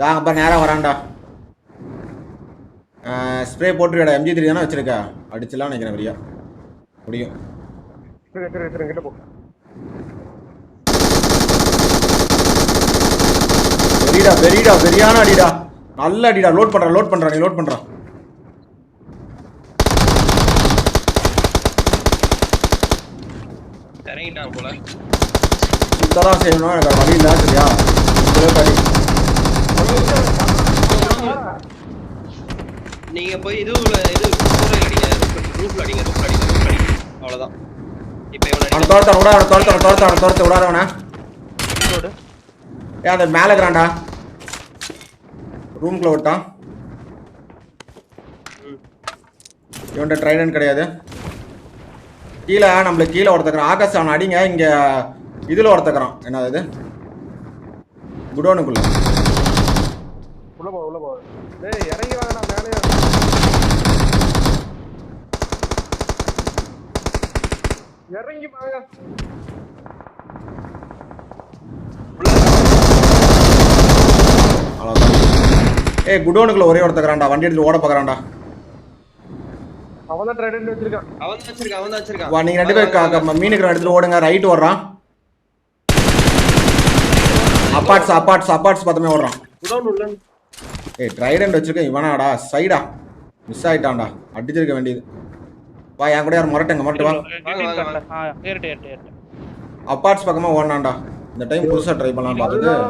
தான் அப்போ நேராக வரான்டா. ஸ்ப்ரே போட்டுருடா எம்ஜி த்ரீ தானே வச்சிருக்கா? அடிச்சலாம் நினைக்கிறேன் பெரியா முடியும். பெரியடா பெரியடா பெரியான அடிடா. நல்ல அடிடா. லோட் பண்றான் லோட் பண்றான் நீ லோட் பண்றான் இறங்கிட்டான் போல. சுத்ததான் செய்யணும் எனக்கு வழி இல்லை சரியா நீங்க போய் இதுல இது ரூஃப்ல அடிங்க ரூஃப்ல அடிங்க ரூஃப்ல அடிங்க ரூஃப்ல அடிங்க. அவ்வளவுதான். இப்போ இவனை அவனை அடிங்க. துரத்த விட அவனை துரத்த துரத்த அவனை துரத்த விடாத அவனை. ரோடு ஏன் அந்த மேலே இருக்கிறான்டா. ரூம்குள்ள விட்டான். ம். இவன்ட்ட ட்ரைடன் கிடையாது. கீழே நம்மளுக்கு கீழே ஒருத்தக்கிறான். ஆகாஷ் அவனை அடிங்க இங்க இதுல ஒருத்தக்கிறான். என்னது இது? குடோனுக்குள்ள. உள்ள போ உள்ள போ டேய் இறங்கி வாங்கடா மேலே இறங்கி வாங்க அவ்வளோதான் ஏய் குடோனுக்குள்ள ஒரே ஒருத்தக்கிறான்டா வண்டி எடுத்து ஓட பார்க்கறான்டா அவன் தான் ட்ரைடன் வச்சிருக்கான் அவன் தான் வச்சிருக்கான் அவன் தான் வச்சிருக்கான் வா நீங்க ரெண்டு க- மீனுக்கு எடுத்துட்டு ஓடுங்க ரைட் ஓடுறான் அப்பாட்ஸ் அப்பாட்ஸ் அப்பாட்ஸ் பார்த்தமே ஓடுறான் குடோன் உள்ள ஏய் ட்ரைடன்ட் வச்சிருக்கேன் இவனாடா சைடா. மிஸ் ஆயிட்டான்டா. அடிச்சிருக்க வேண்டியது. வா என் கூட யார் முரட்டுங்க முரட்டு வா. அப்பார்ட்ஸ் பக்கமா ஓடனான்டா. இந்த டைம் புதுசா ட்ரை பண்ணலாம் ஆ வச்சிருக்கான்.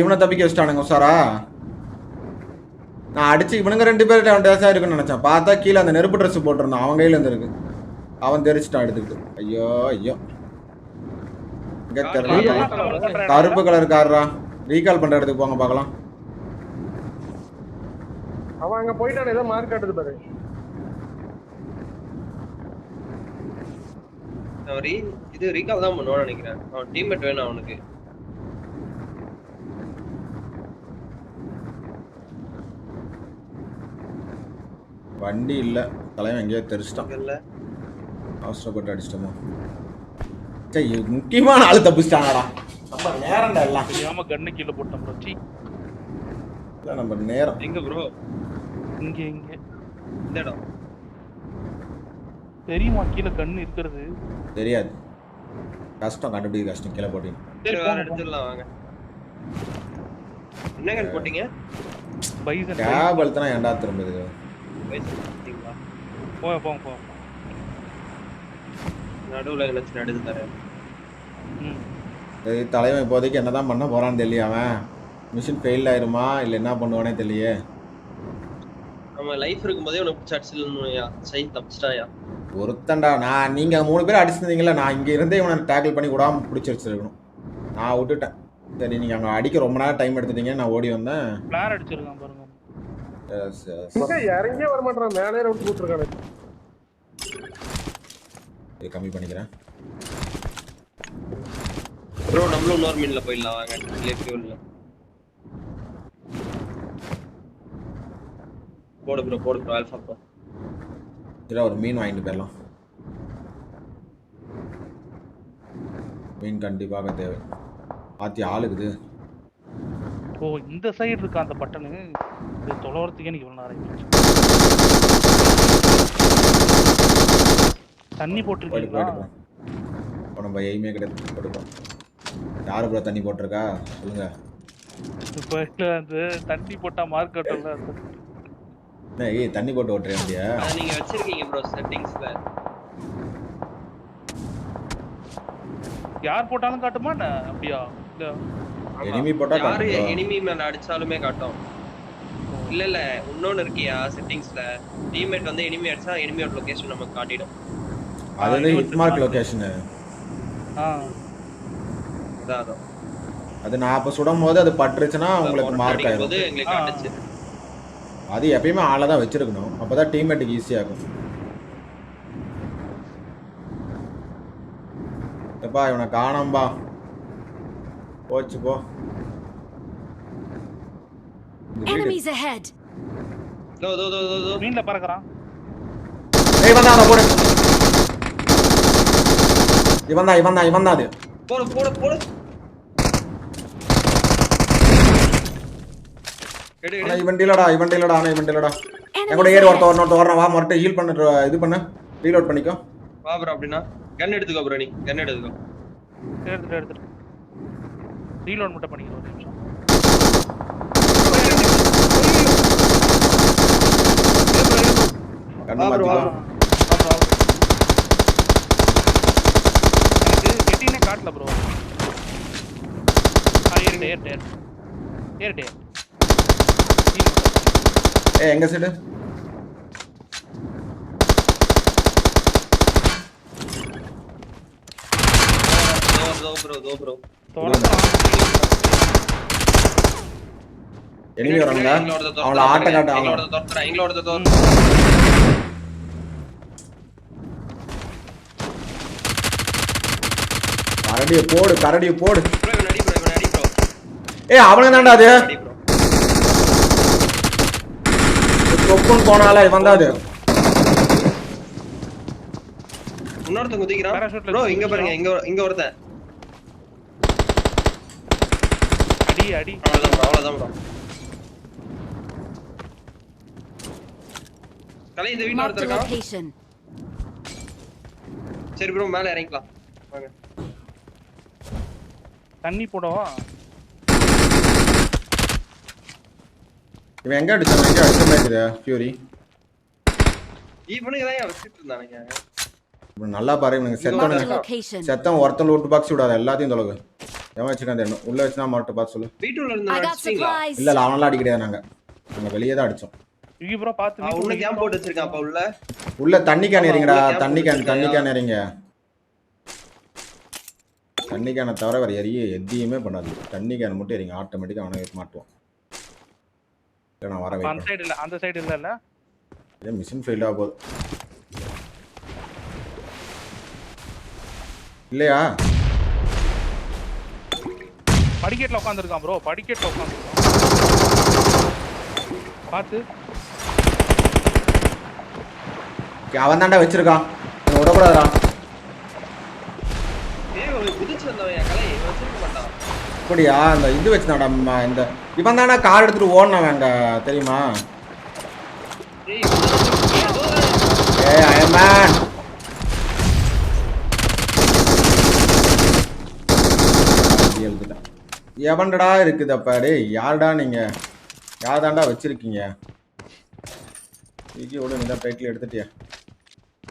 இவனை தப்பிக்க வச்சிட்டானுங்க உசாரா நான் அடிச்சு இவனுங்க ரெண்டு பேர்கிட்ட அவன் டேஸா இருக்குன்னு நினைச்சேன். பார்த்தா கீழே அந்த நெருப்பு ட்ரெஸ் போட்டிருந்தான். அவன் கையில இருந்து இருக்கு அவன் தெரிச்சிட்டான் எடுத்துக்கிட்டு. ஐயோ ஐயோ. கருப்பு கலர் காரரா ரீகால் பண்ற இடத்துக்கு போங்க பார்க்கலாம். அவன் அங்க போயிட்டான் ஏதோ மார்க் காட்டுது பாரு. ரீ இது ரீகால் தான் பண்ணுவான்னு நினைக்கிறேன். அவன் டீம்மேட் வேணும் அவனுக்கு. வண்டி இல்ல. தலைவன் எங்கேயோ தெரிச்சிட்டான். இல்ல. அவசரப்பட்டு அடிச்சிட்டோமோ. முக்கியமான ஆளு தப்பிச்சிட்டாங்கடா நம்ம நேரம்டா எல்லாம். தெரியாம கண்ணு கீழே போட்டோம். சீ இல்ல நம்ம நேரம். எங்க ப்ரோ இங்க இங்க. இந்த இடம் தெரியுமா கீழே கண்ணு இருக்கிறது? தெரியாது. கஷ்டம் கண்டுபிடிக்க கஷ்டம். கீழே போட்டு. சரி வேற எடுத்துடலாம் வாங்க. என்ன கன் போட்டீங்க? பைசன் கேப் அழுத்தினா ஏன்டா திரும்புது? வயசு பார்த்தீங்களா போங்க போங்க போங்க. நடுவுல தரேன். ம். தலைவன் இப்போதைக்கு என்னதான் பண்ண போறான்னு தெரியல அவன். மிஷின் ஃபெயில் ஆயிருமா? இல்லை என்ன பண்ணுவானே தெரியலையே. நம்ம லைஃப் இருக்கும்போதே உனக்கு பிடிச்ச அடிச்சிடணும்யா சை தப்பிச்சிட்டாயா? ஒருத்தன்டா நான் நீங்க மூணு பேர் அடிச்சிருந்தீங்களா நான் இங்க இருந்தே இவனை டேக்கிள் பண்ணி விடாம பிடிச்சி வச்சிருக்கணும். நான் விட்டுட்டேன். சரி நீங்க அங்க அடிக்க ரொம்ப நேரம் டைம் எடுத்துட்டீங்க நான் ஓடி வந்தேன். பிளான் அடிச்சிருக்கான் பாருங்க. இறங்கியே வர மாட்டான் மேலே ரவுண்ட் போட்டுருக்கானு. கம்மி பண்ணிக்கிறேன். ப்ரோ நம்மளும் இன்னொரு மீன்ல போயிடலாம். வாங்க இல்லையே ஃபியூல்ல போடு ப்ரோ போடு ப்ரோ ஆல்ஃபா ப்ரோ சரி ஒரு மீன் வாங்கிட்டு போயிடலாம். மீன் கண்டிப்பாக தேவை. பாத்தி ஆளுக்குது. ஓ இந்த சைடு இருக்கா அந்த பட்டனு இது தொலைவரத்துக்கே எனக்கு இவ்வளோ நேரம். தண்ணி போயிட்டு போட்டிருக்கீங்களா? போயிட்டு போகிறோம் இப்போ நம்ம எய்மே கிடையாது கொடுப்போம் யாரு ப்ரோ தண்ணி போட்டிருக்கா? சொல்லுங்க. இப்போ இல்ல அந்த தண்ணி போட்டா மார்க் என்ன ஏய் தண்ணி போட்டு ஓட்டுறேன் அப்படியா நீங்க வச்சிருக்கீங்க ப்ரோ செட்டிங்ஸ்ல யார் போட்டாலும் காட்டுமா என்ன? அப்படியா? இல்ல. எனிமி போட்டா யாரு. எனிமி மேல அடிச்சாலுமே காட்டும். இல்ல இல்ல இன்னொன்னு இருக்கியா செட்டிங்ஸ்ல டீம்மேட் வந்து எனிமி அடிச்சா எனிமியோட லொகேஷன் நமக்கு காட்டிடும். அது வந்து ஹிட் மார்க் லொகேஷனு ஆ. அது நான் அப்போ சுடும் போது அது பட்டுருச்சுன்னா உங்களுக்கு மார்க் ஆயிரும். போது எங்களுக்கு ஆ. காட்டுச்சு அது எப்பயுமே ஆளை தான் வச்சிருக்கணும். அப்பதான் டீம்மேட்டுக்கு ஈஸியாக இருக்கும் எப்பா இவனை காணோம்பா. போச்சு போ. Enemies ahead! தோ தோ தோ தோ மீன்ல பறக்குறான். ஏய், இவன் தான் அதை போடு. இவன் தான் இவன் தான் இவன் தான் அது. போடு போடு போடு. இவன் இல்லடா இவன் இல்லடா ஆனா இவன் இல்லடா என் கூட ஏறி ஒருத்த. ஒருத்த வரணும் வா மறுட்டு ஹீல் பண்ணு இது பண்ணு ரீலோட் பண்ணிக்கோ வா ப்ரோ அப்படின்னா கன் எடுத்துக்கோ ப்ரோ நீ கன் எடுத்துக்கோ எடுத்துட்டு எடுத்துட்டு ரீலோட் மட்டும் பண்ணிக்கிறோம் ஒரு நிமிஷம் கண்ணு வா bro, வா மாத்திக்கோ bro. எனக்கு கெட்டினே காட்டல ப்ரோ ஆ ஏறிட்டே ஏறிட்டே ஏறிட்டே ஏ எங்க சைடு எனிமி வரானுங்க அவங்கள ஆட்ட காட்ட எங்களோட அவங்கள தோத்துறா எங்களோட தோத்துறா கரடியை போடு கரடியை போடு. ஏ அவனுக்கு தான்டா அது அடி ப்ரோ தொப்புன்னு போனால அது இன்னொருத்தன் குதிக்கிறான் ப்ரோ இங்க. பாருங்க இங்க இங்க ஒருத்தன். அடி அடி. அவ்வளவுதான் ப்ரோ அவ்வளவுதான் ப்ரோ. கலை இந்த வீட்ல ஒருத்தர் இருக்கான். சரி ப்ரோ மேல இறங்கிக்கலாம். வாங்க. தண்ணி போடவா? இவன் எங்க அடிச்சான்? எங்க அடிச்ச மாதிரி ஃபியூரி இவனுக்கு தான் வச்சுட்டு இருந்தானுங்க. இவன் நல்லா பாரு இவனுக்கு செத்தவனுங்க. செத்தவன் ஒருத்தன் லூட் பாக்ஸ் விடாத எல்லாத்தையும் தொலைகு எவன் வச்சுக்கான் தெரியணும் உள்ள வச்சுனா மாட்டு பார்த்து சொல்லு. வீட்டுல இருந்து. இல்ல இல்ல அவனெல்லாம் அடிக்க கிடையாது நாங்க? நாங்க வெளியே தான் அடிச்சோம். இங்க ப்ரோ பாத்து உள்ள கேம் போட்டு வச்சிருக்கான் அப்ப உள்ள. உள்ள தண்ணி கேன் camp தண்ணி கேன் தண்ணி? கேன் எறிங்க தண்ணி கேனை தவிர வேற எரிய எதையுமே பண்ணாது தண்ணி கேன் மட்டும் எறிங்க ஆட்டோமேட்டிக்கா அவனை மாட்டுவான். நான் வர அந்த சைடு இல்ல அந்த சைடு இல்ல இல்ல? இதே மிஷின் ஃபெயில் ஆக போகுது. இல்லையா? படிக்கட்ல உட்காந்துருக்கான் ப்ரோ படிக்கட்ல உட்காந்துருக்கான் பாத்து. அவன் தாண்டா வச்சிருக்கான். இவன் விடக்கூடாதுடா. ஏய் அவன் குதிச்சு வந்தவன் அப்படியா? இந்த இது வச்சுதான்டா ம- இந்த இவன் தானே கார் எடுத்துட்டு ஓடினவன் அங்க தெரியுமா? ஏய் இவன் எழுதுட்டேன் எவன்டா இருக்குது அப்பா? டேய் யாருடா நீங்க? யார் தாண்டா வச்சிருக்கீங்க விட நீ தான் எடுத்துட்டியா?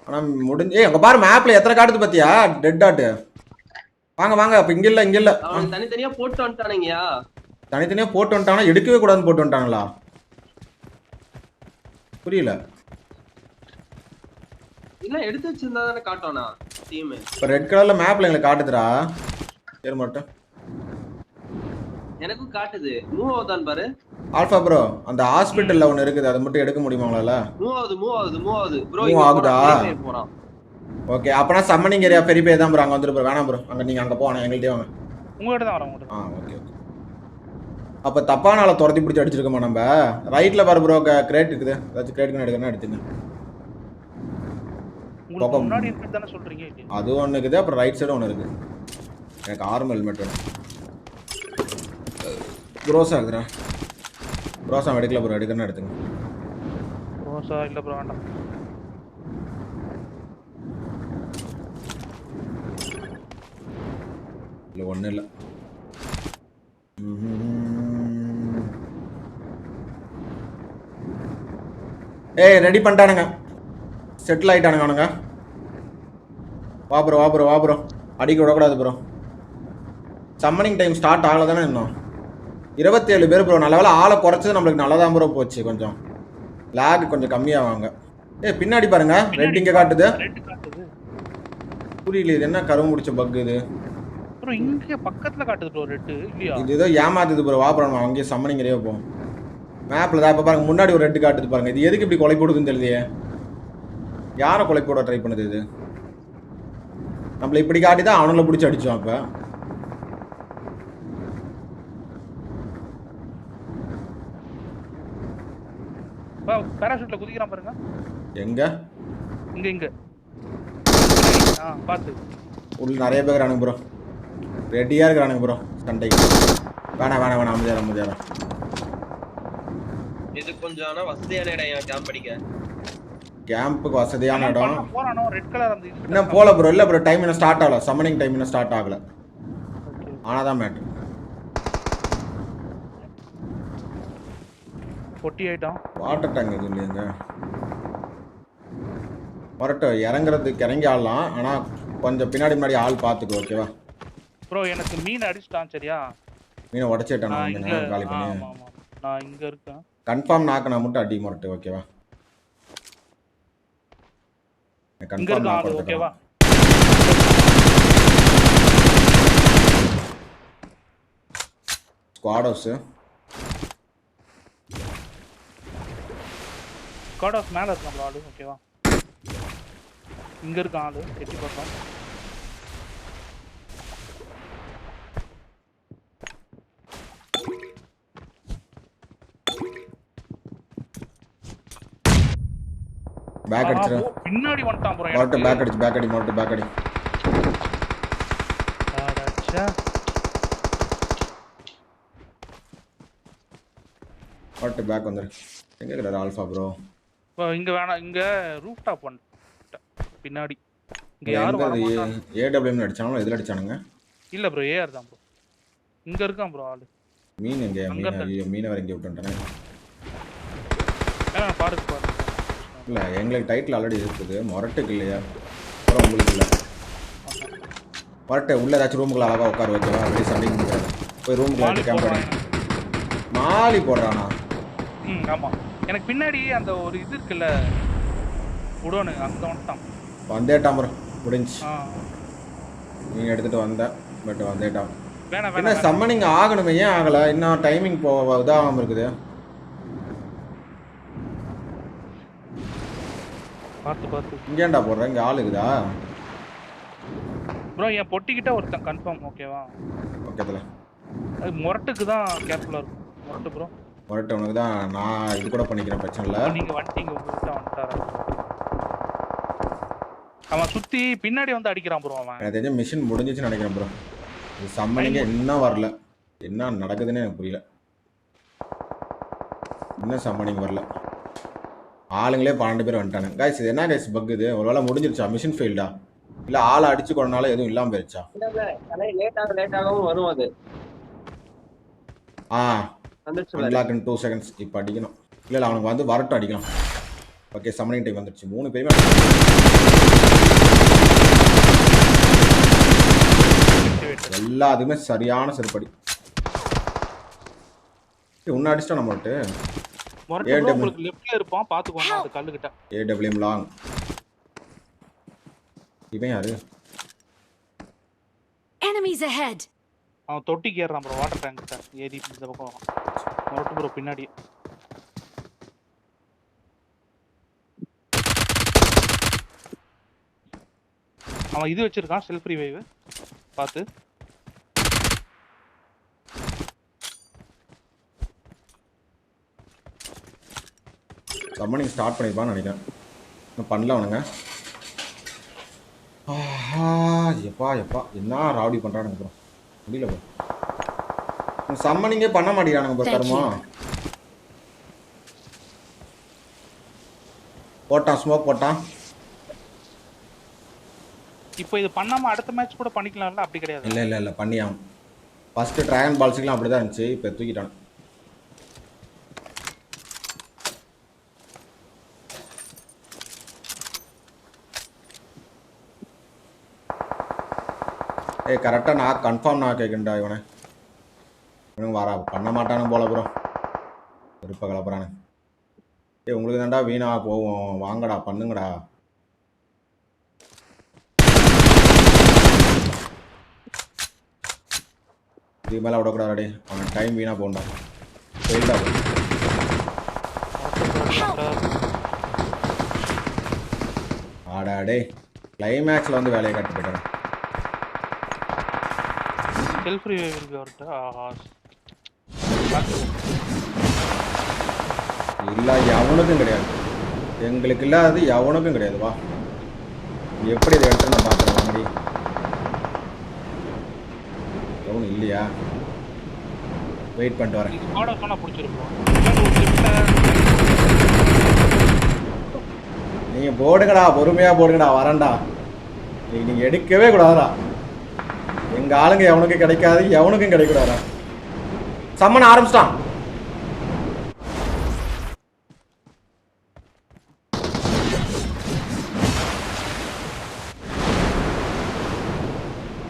ஆனா முடிஞ்சு ஏ அங்க பாரு மேப்ல எத்தனை காட்டுது பாத்தியா? டெட் ஆட்டு வாங்க வாங்க. அப்ப இங்க இல்ல இங்க இல்ல. தனித்தனியா போட்டு வந்துட்டானுங்கயா தனித்தனியா போட்டு வந்துட்டாங்கன்னா எடுக்கவே கூடாதுன்னு போட்டு வந்துட்டாங்களா? புரியல. இல்ல எடுத்து வச்சிருந்தா தானே காட்டோனா டீம் இப்ப ரெட் கலர்ல மேப்ல எங்களுக்கு காட்டுதுடா. சரி மட்டும். எனக்கும் காட்டுது. மூவ் ஆகுதான் பாரு. ஆல்ஃபா ப்ரோ அந்த ஹாஸ்பிட்டல்ல ஒன்னு இருக்குது. அதை மட்டும் எடுக்க முடியுமா உங்களால? மூவ் ஆகுது மூவ் ஆகுது மூவ் ஆகுது. ப்ரோ Move ஆகுதா? போறான். ஓகே அப்பனா சம்மனிங் ஏரியா பெரிய பேர் தான் ப்ரோ அங்க வந்துரு ப்ரோ வேணாம் ப்ரோ அங்க நீங்க அங்க போகணும் எங்கள்கிட்டயே வாங்க. உங்ககிட்ட தான் வரேன் உங்ககிட்ட. ஆ ஓகே ஓகே அப்ப தப்பான ஆளை துரத்தி பிடிச்சி அடிச்சிருக்கோமா நம்ம? ரைட்ல பாரு ப்ரோ கிரேட் இருக்குது. ஏதாச்சும் கிரேட் எடுக்கணும் எடுத்துங்க. முன்னாடி இருக்கிறது தானே சொல்றீங்க இல்லையா? அது ஒன்று இருக்குது அப்புறம் ரைட் சைடு ஒன்று இருக்குது. எனக்கு ஆர்ம் ஹெல்மெட் வேணும். க்ரோஸா இருக்குதுடா. க்ரோஸா எடுக்கல ப்ரோ எடுக்கணும் எடுத்துங்க. ரோசா இல்ல ப்ரோ வேண்டாம். இல்லை ஒன்றும் இல்லை ஏய் ரெடி பண்ணிட்டானுங்க. செட்டில் ஆயிட்டானுங்க அவனுங்க. வா ப்ரோ வா ப்ரோ வா ப்ரோ அடிக்க விடக்கூடாது ப்ரோ சம்மனிங் டைம் ஸ்டார்ட் ஆகல தானே இன்னும். இருபத்தேழு பேர் ப்ரோ நல்ல வேளை ஆளை குறைச்சது நம்மளுக்கு நல்லதான் ப்ரோ போச்சு கொஞ்சம். லேக் கொஞ்சம் கம்மியாவாங்க. ஏய் பின்னாடி பாருங்க. ரெட் இங்கே காட்டுது. ரெட் காட்டுது. புரியல இது என்ன கரும்பு முடிச்ச பக் இது? ப்ரோ இங்க பக்கத்துல காட்டுது ப்ரோ ரெட் இல்லையா? இது ஏதோ ஏமாத்துது ப்ரோ வா ப்ரோ நம்ம அங்கேயே சம்மனிங் ஏரியா போவோம் மேப்பில் தான் இப்போ பாருங்க முன்னாடி ஒரு ரெட்டு காட்டுது பாருங்க. இது எதுக்கு இப்படி கொலை போடுதுன்னு தெரியலையே. யாரை கொலை போட ட்ரை பண்ணுது இது? நம்மள இப்படி காட்டி தான் அவனுங்கள பிடிச்சி அடிச்சோம் அப்போ. பேராஷூட்ல குதிக்கிறான் பாருங்க. எங்க? இங்க இங்க. ஆ பாத்து. உள்ள நிறைய பேர் ப்ரோ ரெடியாக இருக்கிறானுங்க ப்ரோ சண்டைக்கு. வேணாம் வேணாம் வேணாம் அமைதியாரம் அமைதியாரம் இது கொஞ்சம் ஆனா வசதியான இடம் கேம்ப் அடிக்க கேம்புக்கு வசதியான இடம். ரெட் கலர் இன்னும் போல ப்ரோ இல்லை ப்ரோ டைம் இன்னும் ஸ்டார்ட் ஆகல. சம்மனிங் டைம் இன்னும் ஸ்டார்ட் ஆகல. ஆனால் தான் மேட்ரு பொட்டி ஆயிட்டான் வாட்டர் டேங்க் எதுவும் இல்லையாங்க. வரட்டும் இறங்குறதுக்கு இறங்கி ஆடலாம் ஆனால் கொஞ்சம் பின்னாடி முன்னாடி ஆள் பார்த்துக்கோ ஓகேவா ப்ரோ எனக்கு மீன் அடிச்சிட்டான் சரியா? மீனை உடச்சிட்டான் நான் இங்க காலி ஆமா பண்ணி. ஆமா நான் இங்க இருக்கேன். கன்ஃபார்ம் நாக்கினா மட்டும் அடி மரட்டு ஓகேவா கன்ஃபார்ம் இருக்க நாக் ஆளு ஓகேவா ஸ்குவாட் ஹவுஸு காட் ஆஃப் மேல இருக்கான் ஆளு ஓகேவா இங்க இருக்கான் ஆளு எட்டி பார்த்தோம் பேக் அடிச்சிரு. பின்னாடி வந்துட்டான் ப்ரோ எனக்கு. பேக் அடிச்சு பேக் அடி மரட்டு பேக் அடி. அடச்சே. மரட்டு பேக் வந்துரு. எங்கே இருக்கிறாரு ஆல்ஃபா ப்ரோ இப்போ இங்க வேணாம் இங்க ரூஃப் டாப் வந்துட்டேன் பின்னாடி. இங்க யாரும் வர மாட்டாங்க ஏடபிள்யூஎம் அடிச்சானுங்களோ எதில் அடிச்சானுங்க? இல்ல ப்ரோ ஏஆர் தான் ப்ரோ இங்க இருக்கான் ப்ரோ ஆளு. மீன் எங்கே? மீன் இருக்கு. ஐயோ, மீனை வேற எங்கே விட்டுட்டேனே. பாருங்க பாருங்க. இல்லை எங்களுக்கு டைட்டில் ஆல்ரெடி இருக்குது. மொரட்டுக்கு இல்லையா? அப்புறம் உங்களுக்கு இல்லை. மொரட்டு உள்ள ஏதாச்சும் ரூமுக்குள்ள அழகா உட்கார வைக்கலாம் அப்படியே சண்டைக்கு முடியாது போய் ரூமுக்குள்ள அடி போடுறாங்க. மாலி போடுறானா? ம் ஆமா. எனக்கு பின்னாடி அந்த ஒரு இது இருக்குல்ல உடோனு அங்க வந்துட்டான் வந்தேட்டான் ப்ரோ முடிஞ்சு. நீங்கள் எடுத்துகிட்டு வந்தேன் பட் வந்தேட்டான் என்ன சம்மனிங் ஆகணுமே ஏன் ஆகலை? இன்னும் டைமிங் போ இதாகாமல் இருக்குது. பார்த்து பார்த்து. இங்கேண்டா போடுறேன் இங்கே ஆள் இருக்குதா? ப்ரோ என் பொட்டிக்கிட்ட ஒருத்தன் கன்ஃபார்ம் ஓகேவா பக்கத்தில் அது முரட்டுக்கு தான் கேர்ஃபுல்லாக இருக்கும். முரட்டு ப்ரோ மொரட்டு உனக்கு தான். நான் இது கூட பண்ணிக்கிறேன் பிரச்சனை இல்லை. நீங்க வந்துட்டீங்க உங்ககிட்ட வந்துட்டாரா? அவன் சுத்தி பின்னாடி வந்து அடிக்கிறான் ப்ரோ அவன். எனக்கு தெரிஞ்ச மிஷின் முடிஞ்சிச்சுன்னு நினைக்கிறேன் ப்ரோ இது சம்மனிங்கே இன்னும் வரல. என்ன நடக்குதுன்னு எனக்கு புரியல. இன்னும் சம்மனிங் வரல. ஆளுங்களே பன்னெண்டு பேர் வந்துட்டானுங்க கைஸ் இது என்ன கைஸ் பக் இது? ஒருவேளை முடிஞ்சிருச்சா? மிஷின் ஃபெயில்டா இல்லை ஆளை அடிச்சு கொண்டனால எதுவும் இல்லாமல் போயிருச்சா? லேட்டாக லேட்டாகவும் வரும் அது. ஆ. லாக் இன் டூ செகண்ட்ஸ் இப்போ அடிக்கணும். இல்லை இல்லை அவனுக்கு வந்து வரட்டும் அடிக்கலாம். ஓகே சம்மனிங் டைம் வந்துருச்சு. மூணு பேருமே எல்லாத்துக்குமே சரியான செருப்படி. உன்னை அடிச்சிட்டா நம்மள்ட்டு. முரட்டு? உங்களுக்கு லெஃப்ட்ல இருப்பான் பாத்துக்கோங்க அந்த கல்லு கிட்ட ஏடபிள்யூஎம் லாங் இவன் யாரு? Enemies ahead! அவன் தொட்டிக்கு ஏறான் ப்ரோ வாட்டர் டேங்க் கிட்ட. ஏறி இந்த பக்கம். முரட்டு ப்ரோ பின்னாடி. அவன் இது வச்சிருக்கான் செல்ஃப் ரிவைவ் பார்த்து சம்மனிங் ஸ்டார்ட் பண்ணிருப்பான்னு நினைக்கிறேன். இன்னும் பண்ணல அவனுங்க. ஆஹா எப்பா எப்பா என்ன ராவடி பண்ணுறானுங்க ப்ரோ முடியல ப்ரோ சம்மனிங்கே பண்ண மாட்டேங்கிறானுங்க ப்ரோ Thank கருமா போட்டான் ஸ்மோக் போட்டான். இப்போ இது பண்ணாம அடுத்த மேட்ச் கூட பண்ணிக்கலாம்ல? அப்படி கிடையாது. இல்லை இல்லை இல்லை பண்ணியான் ஃபஸ்ட்டு ட்ராகன் பால்ஸுக்கெலாம் அப்படி தான் இருந்துச்சு இப்போ தூக்கிட்டான். ஏய் கரெக்டாக நான் கன்ஃபார்ம் நான் கேட்குண்டா இவனை. இவனுங்க வரா பண்ண மாட்டானு போல ப்ரோ விருப்ப கலப்புறானு. ஏய் உங்களுக்கு தாண்டா வீணா போவோம் வாங்கடா பண்ணுங்கடா. இதுக்கு மேலே விடக்கூடாது அவன் டைம் வீணாக போகண்டா ஃபெயில்டா ஆடா டேய். கிளைமேக்ஸில் வந்து வேலையை காட்டி செல்ஃப் ரிவைவ் இருக்கு அவர்கிட்ட ஆஹா இல்லை எவனுக்கும் கிடையாது. எங்களுக்கு இல்லாதது எவனுக்கும் கிடையாது வா. எப்படி இதை எடுத்து நான் பார்க்குறேன் வாங்கடி எவனும் இல்லையா? வெயிட் பண்ணிட்டு வரேன். நீங்க பிடிச்சிருப்போம் போடுங்கடா பொறுமையா போடுங்கடா வரேன்டா. நீ நீங்க எடுக்கவே கூடாதுடா. எங்க ஆளுங்க எவனுக்கும் கிடைக்காது எவனுக்கும் கிடைக்கூடாதான் சம்மன் ஆரம்பிச்சிட்டான்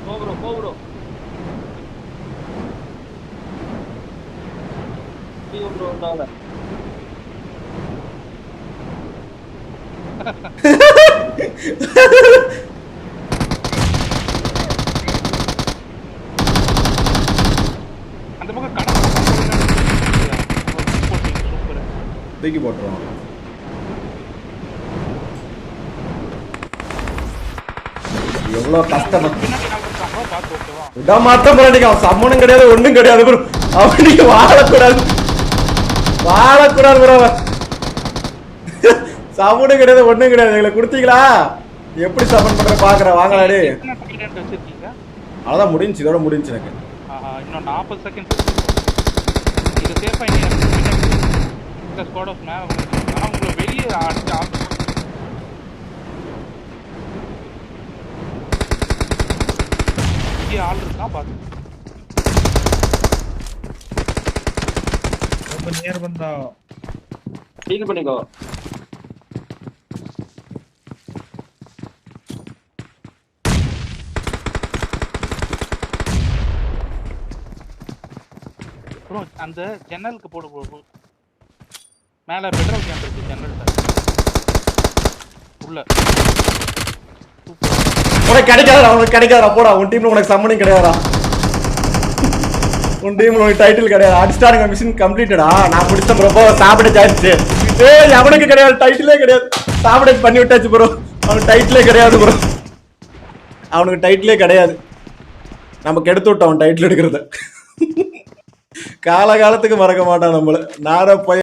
போ ப்ரோ போ ப்ரோ ப்ரோ இருந்தாங்க அந்த பக்கம் கடை சூப்பர் தூக்கி போட்டுருவான். எவ்வளோ கஷ்டப்பட்டு பின்னாடி நாள் இருக்காங்களோ விட அவன் சம்மனும் கிடையாது ஒன்றும் கிடையாது குரு அவன் நீங்க வாழக்கூடாது. வாழக்கூடாது bro அவன். சம்மனும் கிடையாது ஒன்றும் கிடையாது. எங்களை கொடுத்தீங்களா? எப்படி சம்மன் பண்ற பாக்குறேன் வாங்கலாடி அதான் முடிஞ்சு இதோட முடிஞ்சு எனக்கு. இன்னும் நாற்பது செகண்ட் இந்த ஸ்குவாட் ஆஃப் மேல வந்துருச்சு. ஆனா உங்களை வெளியே அடிச்சு ஆஃப் இங்கே ஆள் இருக்கான் பாத்து ரொம்ப நேர் வந்தா டீல் பண்ணிக்கோ ப்ரோ அந்த ஜன்னலுக்கு போடு ப்ரோ மேல பெட்ரோல் கேன் இருக்கு ஜெனரேட்டர் உள்ள. உனக்கு கிடைக்காதடா உனக்கு கிடைக்காதடா போடா உன் டீம்ல உனக்கு சம்மனும் கிடையாதா உன் டீம்ல உனக்கு டைட்டில் கிடையாது. அடிஸ்டாருங்க மிஷின் கம்ப்ளீட்டடா நான் முடிச்ச ப்ரோ சாப்பிட ஆயிடுச்சு ஏய் அவனுக்கு கிடையாது டைட்டிலே கிடையாது. சாப்பிட பண்ணி விட்டாச்சு ப்ரோ அவனுக்கு டைட்டிலே கிடையாது ப்ரோ அவனுக்கு டைட்டிலே கிடையாது. நமக்கு எடுத்து விட்டோம் அவன் டைட்டில் எடுக்கிறத. காலகாலத்துக்கு மறக்க மாட்டான் நம்மள. நார போய்